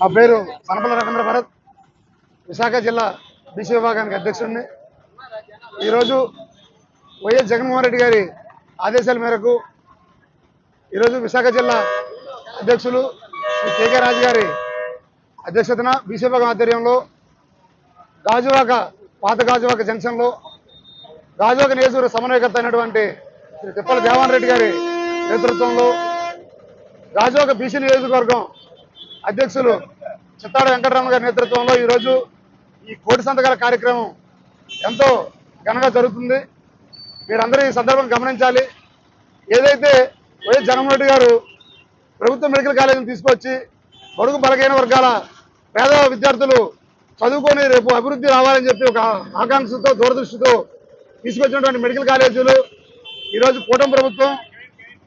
నా పేరు సనపల రవీంద్ర భరత్. విశాఖ జిల్లా బీసీ విభాగానికి అధ్యక్షుడిని. ఈరోజు వైఎస్ జగన్మోహన్ రెడ్డి గారి ఆదేశాల మేరకు ఈరోజు విశాఖ జిల్లా అధ్యక్షులు శ్రీ కేకే రాజు గారి అధ్యక్షతన బీసీ విభాగం ఆధ్వర్యంలో గాజువాక పాత గాజువాక జంక్షన్లో గాజువాక నియోజకవర్గ సమన్వయకర్త అయినటువంటి శ్రీ తిప్పల దేవాన్ రెడ్డి గారి నేతృత్వంలో గాజువాక బీసీ నియోజకవర్గం అధ్యక్షులు చిత్తాడ వెంకటరమణ గారి నేతృత్వంలో ఈరోజు ఈ కోటి సంతకాల కార్యక్రమం ఎంతో ఘనంగా జరుగుతుంది. మీరందరూ ఈ సందర్భం గమనించాలి. ఏదైతే వైఎస్ జగన్మోహన్ రెడ్డి గారు ప్రభుత్వ మెడికల్ కాలేజీని తీసుకొచ్చి బడుగు బలగైన వర్గాల పేద విద్యార్థులు చదువుకొని రేపు అభివృద్ధి రావాలని చెప్పి ఒక ఆకాంక్షతో దూరదృష్టితో తీసుకొచ్చినటువంటి మెడికల్ కాలేజీలు ఈరోజు కూటమి ప్రభుత్వం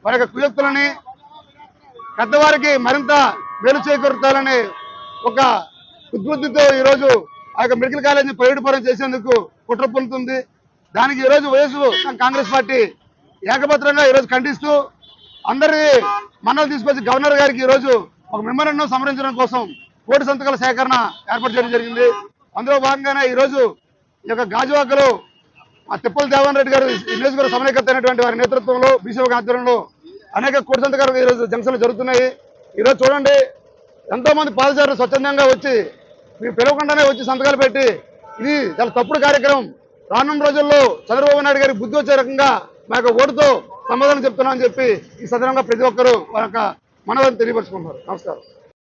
వారి యొక్క కుయుక్తులని పెద్దవారికి మరింత మేలు చేకూరుతారని ఒక ఉద్బుద్ధితో ఈరోజు ఆ యొక్క మెడికల్ కాలేజీని ప్రైవేటుపరం చేసేందుకు కుట్ర పొందుతుంది. దానికి ఈరోజు వయసు కాంగ్రెస్ పార్టీ ఏకపత్రంగా ఈరోజు ఖండిస్తూ అందరి మన్నలు తీసుకొచ్చి గవర్నర్ గారికి ఈరోజు ఒక మెమోరండం సమరించడం కోసం కోటి సంతకాల సేకరణ ఏర్పాటు చేయడం జరిగింది. అందులో భాగంగానే ఈరోజు ఈ యొక్క గాజువాకలో ఆ తిప్పల దేవన్ రెడ్డి గారు ఈ నియోజకవర్గ సమన్వయకర్త అయినటువంటి వారి నేతృత్వంలో బీసీ ఒక ఆధ్వర్యంలో అనేక కోటి సంతకాలు ఈరోజు జంక్షన్లు జరుగుతున్నాయి. ఈరోజు చూడండి ఎంతో మంది పాదచారులు స్వచ్ఛందంగా వచ్చి మీరు పిలవకుండానే వచ్చి సంతకాలు పెట్టి ఇది చాలా తప్పుడు కార్యక్రమం. రానున్న రోజుల్లో చంద్రబాబు నాయుడు గారికి బుద్ధి వచ్చే రకంగా మా యొక్క ఓటుతో సమాధానం చెప్తున్నామని చెప్పి ఈ సందర్భంగా ప్రతి ఒక్కరూ వారి యొక్క మనవని తెలియపరుచుకుంటున్నారు. నమస్కారం.